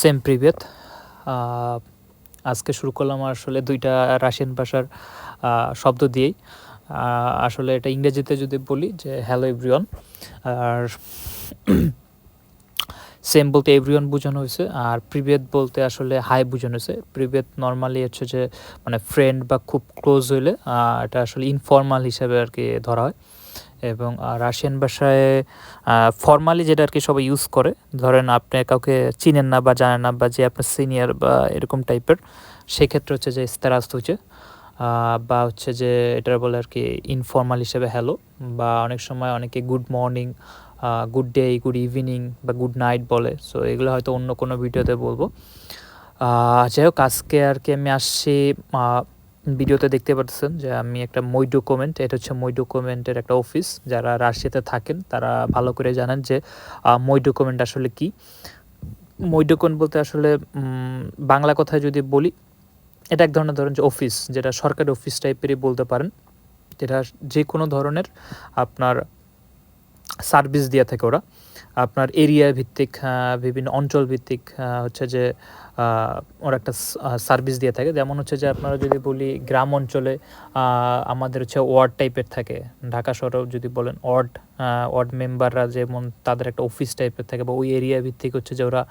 Same প্রিভিয়ত আজকে শুরু করলাম আসলে দুইটা রাশিয়ান ভাষার শব্দ দিয়েই। আসলে এটা ইংরেজিতে যদি বলি যে হ্যালো এভরিওয়ান আর সেম বলতে এভরিওয়ান বোঝানো হয়েছে। আর প্রিভেদ বলতে আসলে হাই বোঝানো হয়েছে। প্রিভিয়ত নর্মালি হচ্ছে যে মানে ফ্রেন্ড বা খুব ক্লোজ হইলে এটা আসলে ইনফর্মাল হিসাবে আর কি ধরা হয়। এবং রাশিয়ান ভাষায় ফর্মালি যেটা আর কি সবাই ইউজ করে, ধরেন আপনি কাউকে চিনেন না বা জানেন না বা যে আপনার সিনিয়র বা এরকম টাইপের সেক্ষেত্রে হচ্ছে যে স্তারাস্ত হচ্ছে বা হচ্ছে যে এটা বলে আর কি ইনফর্মাল হিসেবে হ্যালো বা অনেক সময় অনেকে good morning good day good evening বা গুড নাইট বলে সো এগুলো হয়তো অন্য কোনো ভিডিওতে বলব। যাই হোক, আজকে আর কি আমি আসছি ভিডিওতে দেখতে পাচ্ছেন যে আমি একটা মই ডকুমেন্ট এটা হচ্ছে মই ডকুমেন্টের একটা অফিস যারা রাশিয়াতে থাকেন তারা ভালো করে জানেন যে মই ডকুমেন্ট আসলে কি। মই ডকুমেন্ট বলতে আসলে বাংলা কথায় যদি বলি, এটা এক ধরনের ধরেন যে অফিস যেটা সরকারি অফিস টাইপেরই বলতে পারেন। যেটা যে কোনো ধরনের আপনার সার্ভিস দিয়ে থাকে ওরা। আপনার এরিয়া ভিত্তিক বিভিন্ন অঞ্চল ভিত্তিক হচ্ছে যে ওরা একটা সার্ভিস দিয়ে থাকে। যেমন হচ্ছে যে, আপনারা যদি বলি গ্রাম অঞ্চলে আমাদের হচ্ছে ওয়ার্ড টাইপের থাকে। ঢাকা শহরেও যদি বলেন ওয়ার্ড ওয়ার্ড মেম্বাররা যেমন তাদের একটা অফিস টাইপের থাকে বা ওই এরিয়া ভিত্তিক হচ্ছে যে ওরা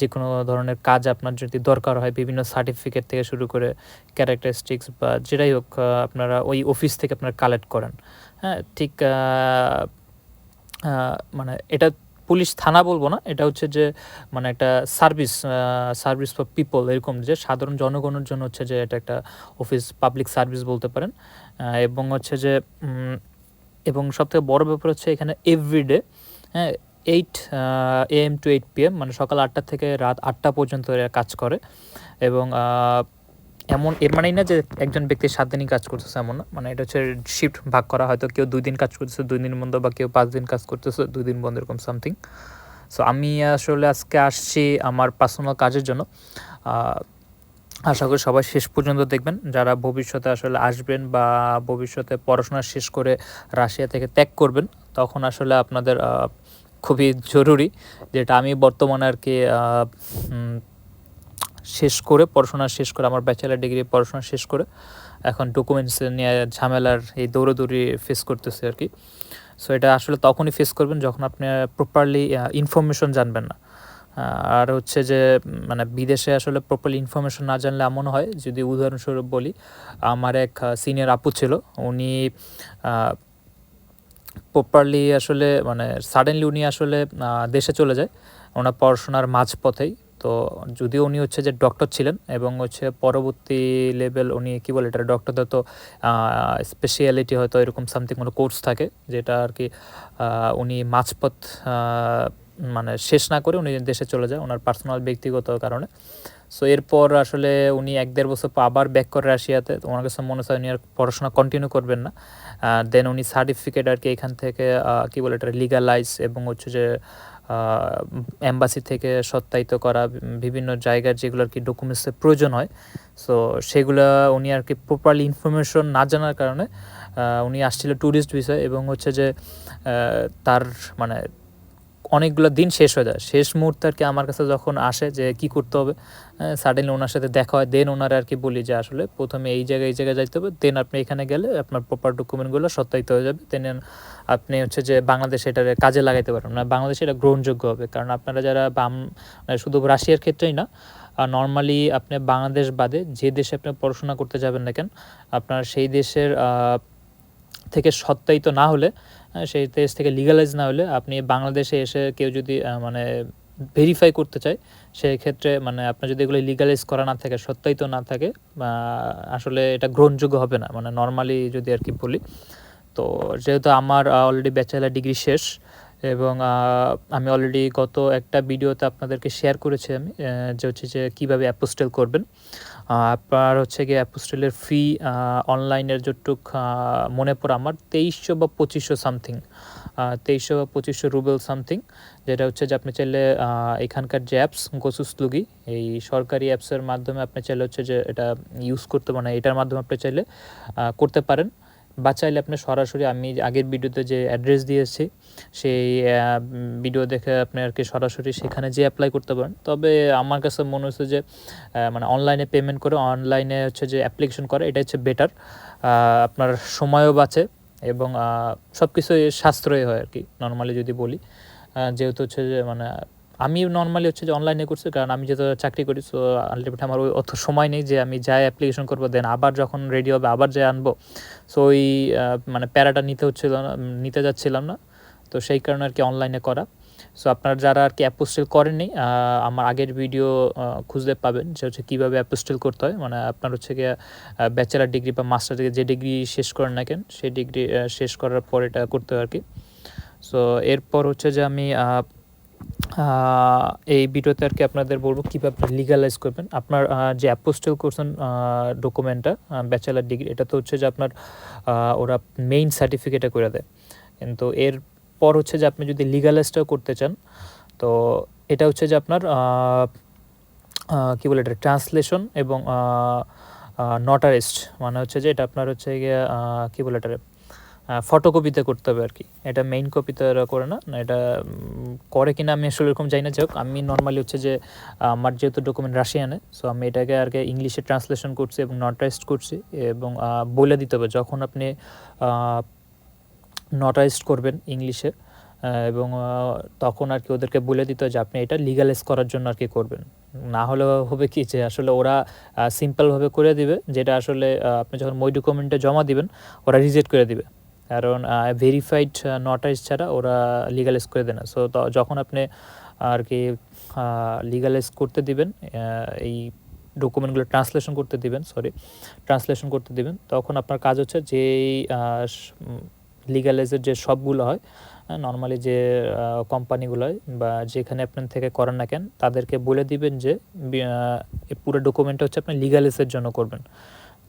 যে কোনো ধরনের কাজ আপনার যদি দরকার হয়, বিভিন্ন সার্টিফিকেট থেকে শুরু করে ক্যারেক্টারিস্টিক্স বা যেটাই হোক আপনারা ওই অফিস থেকে আপনারা কালেক্ট করেন। হ্যাঁ ঠিক মানে এটা পুলিশ থানা বলব না, এটা হচ্ছে যে মানে একটা সার্ভিস সার্ভিস ফর পিপল এরকম যে সাধারণ জনগণের জন্য হচ্ছে যে এটা একটা অফিস পাবলিক সার্ভিস বলতে পারেন। এবং হচ্ছে যে এবং সবথেকে বড় ব্যাপার হচ্ছে এখানে এভরিডে হ্যাঁ eight A M to eight P M মানে সকাল আটটা থেকে রাত আটটা পর্যন্ত কাজ করে। এবং এমন, এর মানেই না যে একজন ব্যক্তি সাত দিনই কাজ করতেছে এমন না। মানে এটা হচ্ছে শিফট ভাগ করা, হয়তো কেউ দুই দিন কাজ করতেছে, দুই দিন বন্ধ, বা কেউ পাঁচ দিন কাজ করতেছে, দুই দিন বন্ধ, এরকম সামথিং সো আমি আসলে আজকে আসছি আমার পার্সোনাল কাজের জন্য। আশা করি সবাই শেষ পর্যন্ত দেখবেন। যারা ভবিষ্যতে আসলে আসবেন বা ভবিষ্যতে পড়াশোনা শেষ করে রাশিয়া থেকে ত্যাগ করবেন, তখন আসলে আপনাদের খুবই জরুরি। যেটা আমি বর্তমানে আর কি শেষ করে, পড়াশোনা শেষ করে, আমার ব্যাচেলার ডিগ্রি পড়াশোনা শেষ করে এখন ডকুমেন্টস নিয়ে ঝামেলার এই দৌড়াদৌড়ি ফেস করতেছে আর কি। সো এটা আসলে তখনই ফেস করবেন যখন আপনি প্রপারলি ইনফরমেশন জানবেন না। আর হচ্ছে যে মানে বিদেশে আসলে প্রপারলি ইনফরমেশন না জানলে এমন হয়, যদি উদাহরণস্বরূপ বলি, আমার এক সিনিয়র আপু ছিল, উনি প্রপারলি আসলে মানে সাডেনলি উনি আসলে দেশে চলে যায়। ওনার পড়াশোনার মাঝপথেই তো যদিও উনি হচ্ছে যে ডক্টর ছিলেন এবং হচ্ছে পরবর্তী লেভেল উনি কী বলে এটা ডক্টরদের তো স্পেশালিটি হয়তো এরকম সামথিং কোনো কোর্স থাকে যেটা আর কি উনি মাঝপথ মানে শেষ না করে উনি দেশে চলে যায় ওনার পার্সোনাল ব্যক্তিগত কারণে। সো এরপর আসলে উনি এক দেড় বছর আবার ব্যাক করে রাশিয়াতে। ওনার কাছে মনে হয় উনি আর পড়াশোনা কন্টিনিউ করবেন না। দেন উনি সার্টিফিকেট আর কি এখান থেকে কি বলে এটা লিগালাইজ এবং হচ্ছে যে এম্বাসি থেকে সত্যায়িত করা বিভিন্ন জায়গার যেগুলো আর কি ডকুমেন্টসের প্রয়োজন হয়। সো সেগুলো উনি আর কি প্রপারলি ইনফরমেশন না জানার কারণে উনি আসছিল ট্যুরিস্ট ভিসা এবং হচ্ছে যে তার মানে অনেকগুলো দিন শেষ হয়ে যায়। শেষ মুহূর্তে আর কি আমার কাছে যখন আসে যে কি করতে হবে সাডেনলি ওনার সাথে দেখা হয় দেন ওনার আর কি বলি যে আসলে প্রথমে এই জায়গায় এই জায়গায় যাইতে হবে দেন আপনি এখানে গেলে আপনার প্রপার ডকুমেন্টগুলো সত্যায়িত হয়ে যাবে দেন আপনি হচ্ছে যে বাংলাদেশে এটা কাজে লাগাইতে পারবেন না। বাংলাদেশে এটা গ্রহণযোগ্য হবে, কারণ আপনারা যারা বাম মানে শুধু রাশিয়ার ক্ষেত্রেই না নর্মালি আপনি বাংলাদেশ বাদে যে দেশে আপনি পড়াশোনা করতে যাবেন না কেন, আপনার সেই দেশের থেকে সত্যায়িত না হলে সেই দেশ থেকে লিগালাইজ না হলে আপনি বাংলাদেশে এসে কেউ যদি মানে ভেরিফাই করতে চায় সেই ক্ষেত্রে মানে আপনার যদি এগুলো লিগালাইজ করা না থাকে সত্যায়িত না থাকে আসলে এটা গ্রহণযোগ্য হবে না। মানে নর্মালি যদি আর কি বলি, তো যেহেতু আমার অলরেডি ব্যাচেলার ডিগ্রি শেষ এবং আমি অলরেডি গত একটা ভিডিওতে আপনাদেরকে শেয়ার করেছি আমি যে হচ্ছে যে কীভাবে অ্যাপোস্টেল করবেন। আপনার হচ্ছে গিয়ে অ্যাপোস্টেলের ফি অনলাইনের যতটুক মনে পড়ে আমার তেইশশো বা পঁচিশশো সামথিং তেইশশো বা পঁচিশশো রুবেল সামথিং যেটা হচ্ছে যে আপনি চাইলে এখানকার যে অ্যাপস গোসুসলুগি এই সরকারি অ্যাপসের মাধ্যমে আপনি চাইলে হচ্ছে যে এটা ইউজ করতে মানে এটার মাধ্যমে আপনি চাইলে করতে পারেন। বা চাইলে আপনি সরাসরি আমি আগের ভিডিওতে যে অ্যাড্রেস দিয়েছি, সেই ভিডিও দেখে আপনি আর কি সরাসরি সেখানে যে অ্যাপ্লাই করতে পারেন। তবে আমার কাছে মনে হচ্ছে যে মানে অনলাইনে পেমেন্ট করে অনলাইনে হচ্ছে যে অ্যাপ্লিকেশন করে এটা হচ্ছে বেটার আপনার সময়ও বাঁচে এবং সব কিছুই সাশ্রয় হয় আর কি নর্মালি যদি বলি। যেহেতু হচ্ছে যে মানে আমি নর্মালি হচ্ছে যে অনলাইনে করছি, কারণ আমি যেহেতু চাকরি করি সো আলটিমেটলি আমার ওই অত সময় নেই যে আমি যাই অ্যাপ্লিকেশন করব দেন আবার যখন রেডি হবে আবার যাই আনব। সো ওই মানে প্যারাটা নিতে হচ্ছিল না, নিতে যাচ্ছিলাম না। তো সেই কারণে আর কি অনলাইনে করা। সো আপনারা যারা আর কি অ্যাপোস্টেল করেননি আমার আগের ভিডিও খুঁজতে পাবেন যে হচ্ছে কীভাবে অ্যাপোস্টেল করতে হয়। মানে আপনার হচ্ছে গিয়ে ব্যাচেলার ডিগ্রি বা মাস্টার ডিগ্রি যে ডিগ্রি শেষ করেন না কেন, সেই ডিগ্রি শেষ করার পর এটা করতে হয় আর কি। সো এরপর হচ্ছে যে আমি এই ভিডিওতে আর কি আপনাদের বলব কীভাবে লিগালাইজ করবেন। আপনার যে অ্যাপোস্টেল করছেন ডকুমেন্টটা ব্যাচেলার ডিগ্রি এটা তো হচ্ছে যে আপনার ওরা মেইন সার্টিফিকেটে করে দেয়। কিন্তু এর পর হচ্ছে যে আপনি যদি লিগালাইজটাও করতে চান, তো এটা হচ্ছে যে আপনার কী বলে এটা ট্রান্সলেশন এবং নটারিস্ট মানে হচ্ছে যে এটা আপনার হচ্ছে গিয়ে কী বলে এটা ফটোকপিতে করতে হবে আর কি। এটা মেইন কপিতে করে না এটা করে কিনা আমি আসলে এরকম যাই না। যাই হোক, আমি নর্মালি হচ্ছে যে আমার যেহেতু ডকুমেন্ট রাশিয়ানে সো আমি এটাকে আর কি ইংলিশে ট্রান্সলেশন করছি এবং নটাইজড করছি এবং বলে দিতে হবে। যখন আপনি নটাইজড করবেন ইংলিশে এবং তখন আর কি ওদেরকে বলে দিতে যে আপনি এটা লিগালাইজ করার জন্য আর কি করবেন। না হলে হবে কি যে আসলে ওরা সিম্পলভাবে করে দিবে, যেটা আসলে আপনি যখন মই ডকুমেন্টে জমা দিবেন, ওরা রিজেক্ট করে দিবে। কারণ ভেরিফাইড নটাইজ ছাড়া ওরা লিগালাইজ করে দেয় না। সো যখন আপনি আর কি লিগালাইজ করতে দিবেন এই ডকুমেন্টগুলো ট্রান্সলেশন করতে দিবেন সরি ট্রান্সলেশন করতে দিবেন, তখন আপনার কাজ হচ্ছে যেই লিগালাইজের যে সবগুলো হয় নর্মালি যে কোম্পানিগুলো হয় বা যেখানে আপনার থেকে করেন না কেন, তাদেরকে বলে দিবেন যে পুরো ডকুমেন্টটা হচ্ছে আপনি লিগালাইজের জন্য করবেন।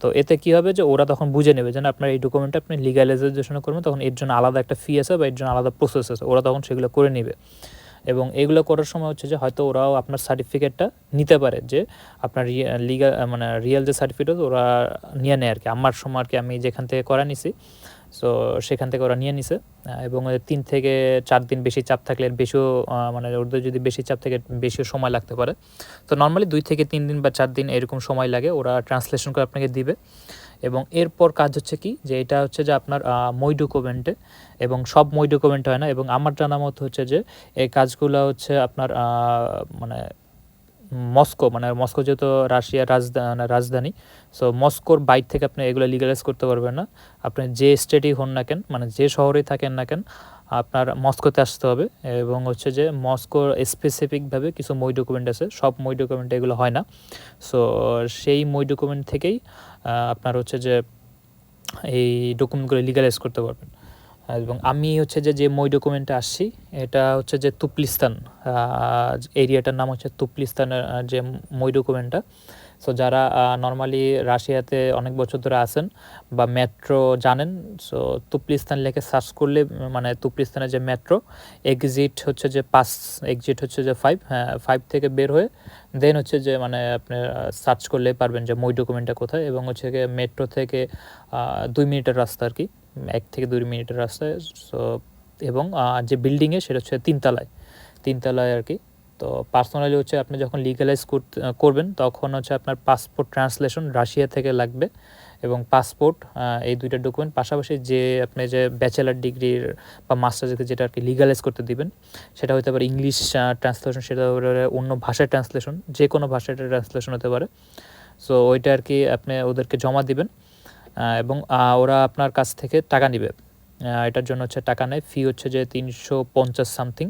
তো এতে কি হবে যে ওরা তখন বুঝে নেবে যেন আপনার এই ডকুমেন্টটা আপনি লিগালাইজেশন করবেন, তখন এর জন্য আলাদা একটা ফি আছে বা এর জন্য আলাদা প্রসেস আছে। ওরা তখন সেগুলো করে নেবে। এবং এগুলো করার সময় হচ্ছে যে হয়তো ওরাও আপনার সার্টিফিকেটটা নিতে পারে যে আপনার লিগাল মানে রিয়েল যে সার্টিফিকেট ওরা নিয়ে নেয় আর কি আমার সময় আর কি আমি যেখান থেকে করা নিছি। সো সেখান থেকে ওরা নিয়ে নিছে এবং তিন থেকে চার দিন বেশি চাপ থাকলে বেশিও মানে ওদের যদি বেশি চাপ থেকে, বেশিও সময় লাগতে পারে। তো নর্মালি দুই থেকে তিন দিন বা চার দিন এরকম সময় লাগে, ওরা ট্রান্সলেশন করে আপনাকে দিবে। এবং এরপর কাজ হচ্ছে কি, যে এটা হচ্ছে যে আপনার মই ডকুমেন্টে এবং সব মই ডকুমেন্ট হয় না, এবং আমার জানা মতো হচ্ছে যে এই কাজগুলো হচ্ছে আপনার মানে মস্কো মানে মস্কো যেহেতু রাশিয়ার রাজধানী রাজধানী সো মস্কোর বাইর থেকে আপনি এগুলো লিগালাইজ করতে পারবেন না। আপনি যে স্টেটই হন না কেন মানে যে শহরেই থাকেন না কেন, আপনার মস্কোতে আসতে হবে। এবং হচ্ছে যে মস্কোর স্পেসিফিকভাবে কিছু মই ডকুমেন্ট আছে, সব মই ডকুমেন্ট এগুলো হয় না। সো সেই মই ডকুমেন্ট থেকেই আপনার হচ্ছে যে এই ডকুমেন্টগুলো লিগালাইজ করতে পারবেন। এবং আমি হচ্ছে যে যে মই ডকুমেন্টে আসছি, এটা হচ্ছে যে তুপলিস্তান এরিয়াটার নাম হচ্ছে তুপলিস্তানের যে মই ডকুমেন্টটা সো যারা নর্মালি রাশিয়াতে অনেক বছর ধরে আসেন বা মেট্রো জানেন সো তুপলিস্তান লেখে সার্চ করলে মানে তুপলিস্তানের যে মেট্রো এক্সিট হচ্ছে যে পাঁচ এক্সিট হচ্ছে যে ফাইভ হ্যাঁ ফাইভ থেকে বের হয়ে দেন হচ্ছে যে মানে আপনি সার্চ করলে পারবেন যে মই ডকুমেন্টটা কোথায় এবং হচ্ছে মেট্রো থেকে দুই মিনিটের রাস্তা আর কি। এক থেকে দুই মিনিটের রাস্তায় সো এবং যে বিল্ডিংয়ে সেটা হচ্ছে তিনতলায়। তিনতলায় আর কি। তো পার্সোনালি হচ্ছে আপনি যখন লিগালাইজ করবেন, তখন হচ্ছে আপনার পাসপোর্ট ট্রান্সলেশন রাশিয়া থেকে লাগবে এবং পাসপোর্ট এই দুইটা ডকুমেন্ট পাশাপাশি যে আপনি যে ব্যাচেলার ডিগ্রির বা মাস্টার যেটা আর কি লিগালাইজ করতে দিবেন, সেটা হতে পারে ইংলিশ ট্রান্সলেশন সেটা হতে পারে অন্য ভাষায় ট্রান্সলেশন যে কোনো ভাষায় ট্রান্সলেশন হতে পারে। সো ওইটা আর কি আপনি ওদেরকে জমা দিবেন। এবং ওরা আপনার কাছ থেকে টাকা নেবে। এটার জন্য হচ্ছে টাকা নেয়। ফি হচ্ছে যে তিনশো পঞ্চাশ সামথিং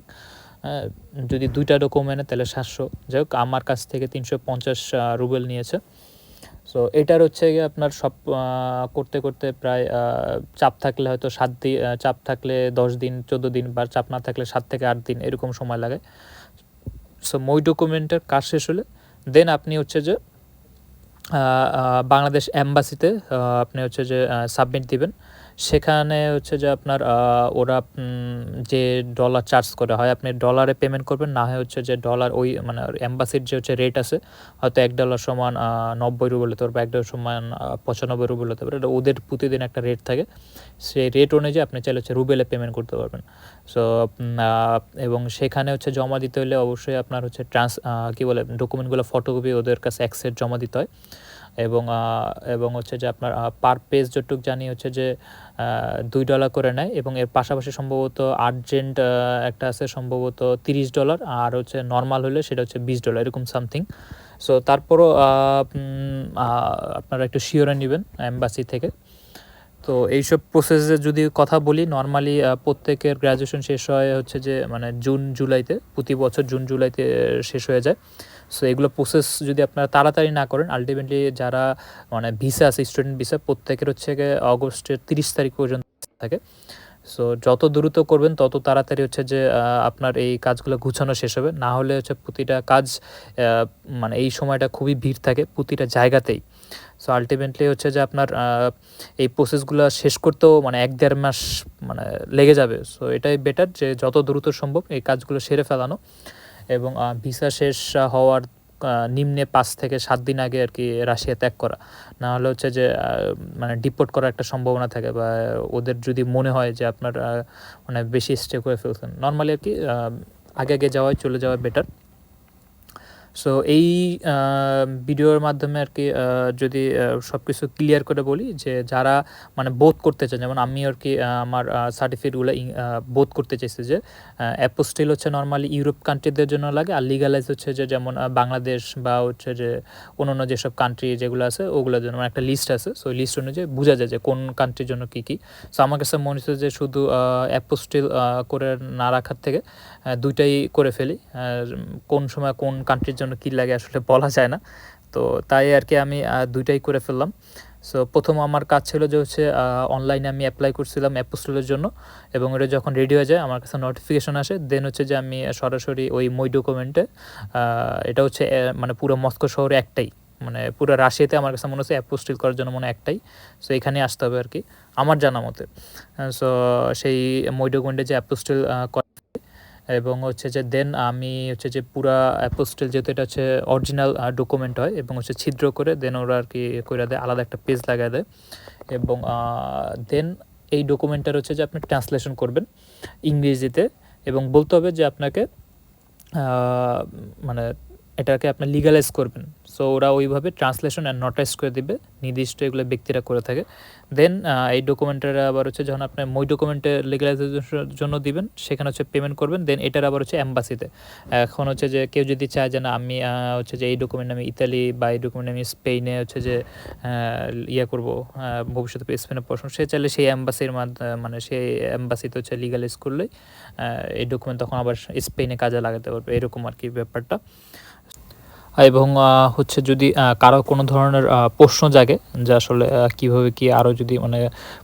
যদি দুইটা ডকুমেন্টে তাহলে সাতশো। যাই হোক, আমার কাছ থেকে তিনশো পঞ্চাশ রুবেল নিয়েছে। সো এটার হচ্ছে গিয়ে আপনার সব করতে করতে প্রায় চাপ থাকলে হয়তো সাত দিন চাপ থাকলে দশ দিন, চোদ্দ দিন, বা চাপ না থাকলে সাত থেকে আট দিন, এরকম সময় লাগে। সো মই ডকুমেন্টের কাজ শেষ হলে দেন আপনি হচ্ছে যে বাংলাদেশ অ্যাম্বাসিতে আপনি হচ্ছে যে সাবমিট দিবেন। সেখানে হচ্ছে যে আপনার ওরা যে ডলার চার্জ করে, হয় আপনি ডলারে পেমেন্ট করবেন, না হয় হচ্ছে যে ডলার ওই মানে এম্বাসির যে হচ্ছে রেট আছে, হয়তো এক ডলার সমান নব্বই রুবেল হতে পারে, বা এক ডলার সমান পঁচানব্বই রুবেল হতে পারে ওদের প্রতিদিন একটা রেট থাকে। সেই রেট অনুযায়ী আপনি চাইলে হচ্ছে রুবেলে পেমেন্ট করতে পারবেন। সো এবং সেখানে হচ্ছে জমা দিতে হলে অবশ্যই আপনার হচ্ছে ট্রান্স কী বলে ডকুমেন্টগুলো ফটোকপি ওদের কাছে অ্যাক্সেট জমা দিতে হয়। এবং এবং হচ্ছে যে আপনার পার পেজ যতটুক জানি হচ্ছে যে দুই ডলার করে নেয় এবং এর পাশাপাশি সম্ভবত আর্জেন্ট একটা আছে সম্ভবত তিরিশ ডলার আর হচ্ছে নর্মাল হলে সেটা হচ্ছে বিশ ডলার এরকম সামথিং সো তারপরও আপনারা একটু শিওরে নেবেন অ্যাম্বাসি থেকে। তো এইসব প্রসেসে যদি কথা বলি নর্মালি প্রত্যেকের গ্র্যাজুয়েশন শেষ হয় হচ্ছে যে মানে জুন জুলাইতে প্রতি বছর জুন জুলাইতে শেষ হয়ে যায়। সো এগুলো প্রসেস যদি আপনারা তাড়াতাড়ি না করেন আলটিমেটলি যারা মানে ভিসা আছে স্টুডেন্ট ভিসা প্রত্যেকের হচ্ছে অগস্টের তিরিশ তারিখ পর্যন্ত থাকে। সো যত দ্রুত করবেন, তত তাড়াতাড়ি হচ্ছে যে আপনার এই কাজগুলো গুছানো শেষ হবে। না হলে হচ্ছে প্রতিটা কাজ মানে এই সময়টা খুবই ভিড় থাকে প্রতিটা জায়গাতেই। সো আলটিমেটলি হচ্ছে যে আপনার এই প্রসেসগুলো শেষ করতেও মানে এক দেড় মাস মানে লেগে যাবে। সো এটাই বেটার যে যত দ্রুত সম্ভব এই কাজগুলো সেরে ফেলানো এবং ভিসা শেষ হওয়ার নিম্নে পাঁচ থেকে সাত দিন আগে আর কি রাশিয়া ত্যাগ করা। না হলে হচ্ছে যে মানে ডিপোর্ট করার একটা সম্ভাবনা থাকে বা ওদের যদি মনে হয় যে আপনার মানে বেশি স্টে করে ফেলছেন। নর্মালি আর কি আগে আগে যাওয়াই চলে যাওয়া বেটার সো এই ভিডিওর মাধ্যমে আর কি যদি সব কিছু ক্লিয়ার করে বলি যে যারা মানে বোধ করতে চান, যেমন আমি আর কি আমার সার্টিফিকেটগুলো বোধ করতে চাইছি যে অ্যাপোস্টিল হচ্ছে নর্মালি ইউরোপ কান্ট্রিদের জন্য লাগে, আর লিগালাইজ হচ্ছে যে যেমন বাংলাদেশ বা হচ্ছে যে অন্য অন্য যেসব কান্ট্রি যেগুলো আছে, ওগুলোর জন্য মানে একটা লিস্ট আছে। সো লিস্ট অনুযায়ী বোঝা যায় যে কোন কান্ট্রির জন্য কী কী। সো আমার কাছে মনে হচ্ছে যে শুধু অ্যাপোস্টিল করে না রাখার থেকে দুইটাই করে ফেলি কোন সময় কোন কান্ট্রির জন্য কী লাগে আসলে বলা যায় না। তো তাই আর কি আমি দুইটাই করে ফেললাম। সো প্রথম আমার কাজ ছিল যে হচ্ছে অনলাইনে আমি অ্যাপ্লাই করছিলাম অ্যাপোস্টলের জন্য এবং এটা যখন রেডি হয়ে যায়, আমার কাছে নোটিফিকেশন আসে। দেন হচ্ছে যে আমি সরাসরি ওই মই ডকুমেন্টে এটা হচ্ছে মানে পুরো মস্কো শহরে একটাই। মানে পুরো রাশিয়াতে আমার কাছে মনে হচ্ছে অ্যাপোস্টিল করার জন্য মনে একটাই। সো এখানে আসতে হবে আর কি আমার জানা মতে সো সেই মই ডকুমেন্টে যে অ্যাপোস্টিল এবং হচ্ছে যে দেন আমি হচ্ছে যে পুরা অ্যাপোস্টেল যেহেতু এটা হচ্ছে অরিজিনাল ডকুমেন্ট হয় এবং হচ্ছে ছিদ্র করে দেন ওরা আর কি করে দেয়, আলাদা একটা পেজ লাগায় দেয় এবং দেন এই ডকুমেন্টটার হচ্ছে যে আপনি ট্রান্সলেশন করবেন ইংরেজিতে এবং বলতে হবে যে আপনাকে মানে এটাকে আপনি লিগালাইজ করবেন। সো ওরা ওইভাবে ট্রান্সলেশন অ্যান্ড নোটাইজ করে দিবে, নির্দিষ্ট এগুলো ব্যক্তিরা করে থাকে। দেন এই ডকুমেন্টের আবার হচ্ছে যখন আপনি মই ডকুমেন্টে লিগালাইজেশনের জন্য দিবেন, সেখানে হচ্ছে পেমেন্ট করবেন। দেন এটার আবার হচ্ছে অ্যাম্বাসিতে এখন হচ্ছে যে কেউ যদি চায় যে না, আমি হচ্ছে যে এই ডকুমেন্ট আমি ইতালি বা এই ডকুমেন্ট আমি স্পেনে হচ্ছে যে ইয়ে করব ভবিষ্যতে স্পেনে পড়াশোনা, সে চাইলে সেই অ্যাম্বাসির মানে সেই অ্যাম্বাসিতে হচ্ছে লিগালাইজ করলেই এই ডকুমেন্ট তখন আবার স্পেনে কাজে লাগাতে পারবে। এরকম আর কি ব্যাপারটা। এবং হচ্ছে যদি কারও কোনো ধরনের প্রশ্ন জাগে, যে আসলে কীভাবে কি আরও যদি মানে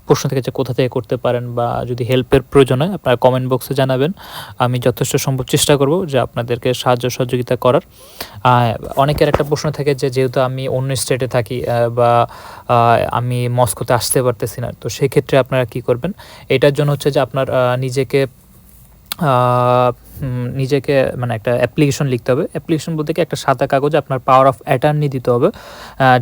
প্রশ্ন থেকে যে কোথা থেকে করতে পারেন বা যদি হেল্পের প্রয়োজন হয়, আপনারা কমেন্ট বক্সে জানাবেন। আমি যথেষ্ট সম্ভব চেষ্টা করব যে আপনাদেরকে সাহায্য সহযোগিতা করার। অনেকের একটা প্রশ্ন থাকে যে, যেহেতু আমি অন্য স্টেটে থাকি বা আমি মস্কোতে আসতে পারতেছি না, তো সেক্ষেত্রে আপনারা কি করবেন? এটার জন্য হচ্ছে যে আপনার নিজেকে নিজেকে মানে একটা অ্যাপ্লিকেশন লিখতে হবে। অ্যাপ্লিকেশন বলতে কি একটা সাদা কাগজে আপনার পাওয়ার অফ অ্যাটার্নি দিতে হবে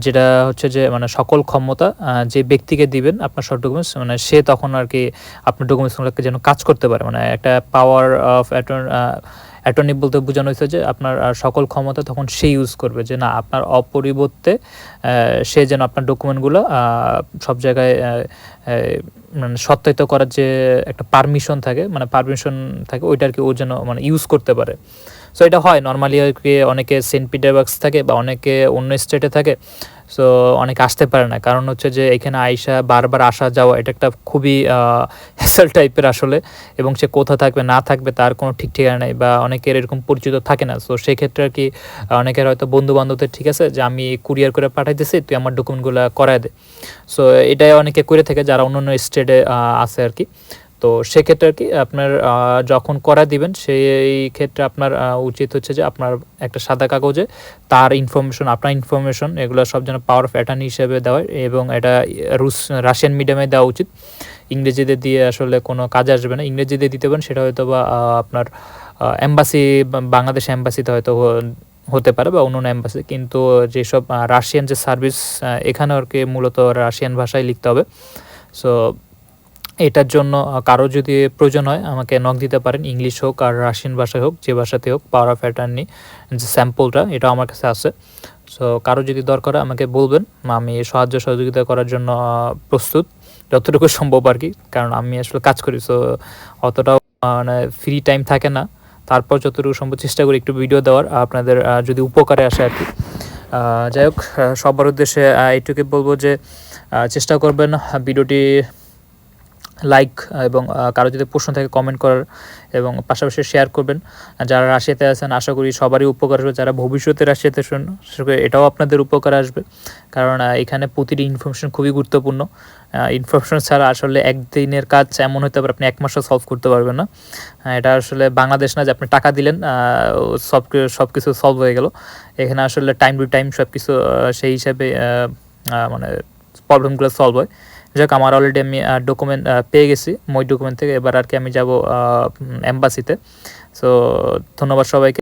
যেটা হচ্ছে যে মানে সকল ক্ষমতা যে ব্যক্তিকে দিবেন আপনার সব ডকুমেন্টস মানে সে তখন আর কি আপনার ডকুমেন্টসগুলোকে যেন কাজ করতে পারে। মানে একটা পাওয়ার অফ অ্যাটর্ন অ্যাটর্নি বলতে বোঝানো হয়েছে যে আপনার সকল ক্ষমতা তখন সে ইউজ করবে যে না, আপনার অপরিবর্তে সে যেন আপনার ডকুমেন্টগুলো সব জায়গায় মানে সত্যায়িত করার যে একটা পারমিশন থাকে মানে পারমিশন থাকে, ওইটা আর কি ও যেন মানে ইউজ করতে পারে। সো এটা হয়। নর্মালি আর কি অনেকে সেন্ট পিটারবার্গস থাকে বা অনেকে অন্য স্টেটে থাকে। সো অনেকে আসতে পারে না। কারণ হচ্ছে যে, এখানে আইসা বারবার আসা যাওয়া, এটা একটা খুবই হ্যাসেল টাইপের আসলে। এবং সে কোথা থাকবে, না থাকবে, তার কোনো ঠিক ঠিকানা নেই বা অনেকের এরকম পরিচিত থাকে না। সো সেক্ষেত্রে আর কি অনেকের হয়তো বন্ধু বান্ধবদের ঠিক আছে যে, আমি কুরিয়ার করে পাঠাইতেছি, তুই আমার ডকুমেন্টগুলো করায় দে। সো এটাই অনেকে করে থাকে যারা অন্য অন্য স্টেটে আছে আর কি। তো সেক্ষেত্রে আর কি আপনার যখন করা দিবেন, সেই ক্ষেত্রে আপনার উচিত হচ্ছে যে আপনার একটা সাদা কাগজে তার ইনফরমেশন আপনার ইনফরমেশন এগুলো সব যেন পাওয়ার অফ অ্যাটার্নি হিসেবে দেওয়া এবং এটা রুশ, রাশিয়ান মিডিয়ামে দেওয়া উচিত। ইংরেজিতে দিয়ে আসলে কোনো কাজে আসবে না। ইংরেজিতে দিতে পারেন, সেটা হয়তো বা আপনার এম্বাসি বাংলাদেশ এম্বাসিতে হয়তো হতে পারে বা অন্য এম্বাসি কিন্তু যেসব রাশিয়ান যে সার্ভিস এখানে আর কি মূলত রাশিয়ান ভাষায় লিখতে হবে। সো এটার জন্য কারও যদি প্রয়োজন হয় আমাকে নক দিতে পারেন। ইংলিশ হোক আর রাশিয়ান ভাষায় হোক যে ভাষাতে হোক পাওয়ার অফ অ্যাটার্নি যে স্যাম্পলটা এটা আমার কাছে আছে। সো কারও যদি দরকার হয় আমাকে বলবেন। আমি সাহায্য সহযোগিতা করার জন্য প্রস্তুত। যতটুকু সম্ভব আর কি কারণ আমি আসলে কাজ করি। সো অতটাও মানে ফ্রি টাইম থাকে না। তারপর যতটুকু সম্ভব চেষ্টা করি একটু ভিডিও দেওয়ার আপনাদের যদি উপকারে আসে আর কি। যাই হোক সবার উদ্দেশ্যে আহ, এইটুকুই বলব যে চেষ্টা করবেন ভিডিওটি লাইক এবং কারও যদি প্রশ্ন থাকে কমেন্ট করার এবং পাশাপাশি শেয়ার করবেন। যারা রাশিয়াতে আছেন, আশা করি সবারই উপকার আসবে যারা ভবিষ্যতে রাশিয়াতে শুন এটাও আপনাদের উপকার আসবে। কারণ এখানে প্রতিটি ইনফরমেশন খুবই গুরুত্বপূর্ণ। ইনফরমেশন ছাড়া আসলে একদিনের কাজ এমন হতে পারে, আপনি এক মাসও সলভ করতে পারবেন না। এটা আসলে বাংলাদেশ না যে আপনি টাকা দিলেন সব সব কিছু সলভ হয়ে গেল। এখানে আসলে টাইম টু টাইম সব কিছু সেই হিসাবে মানে প্রবলেমগুলো সলভ হয়। যাক, আমার অলরেডি আমি ডকুমেন্ট পেয়ে গেছি। মই ডকুমেন্ট থেকে এবার আর কি আমি যাব এম্বাসিতে সো ধন্যবাদ সবাইকে।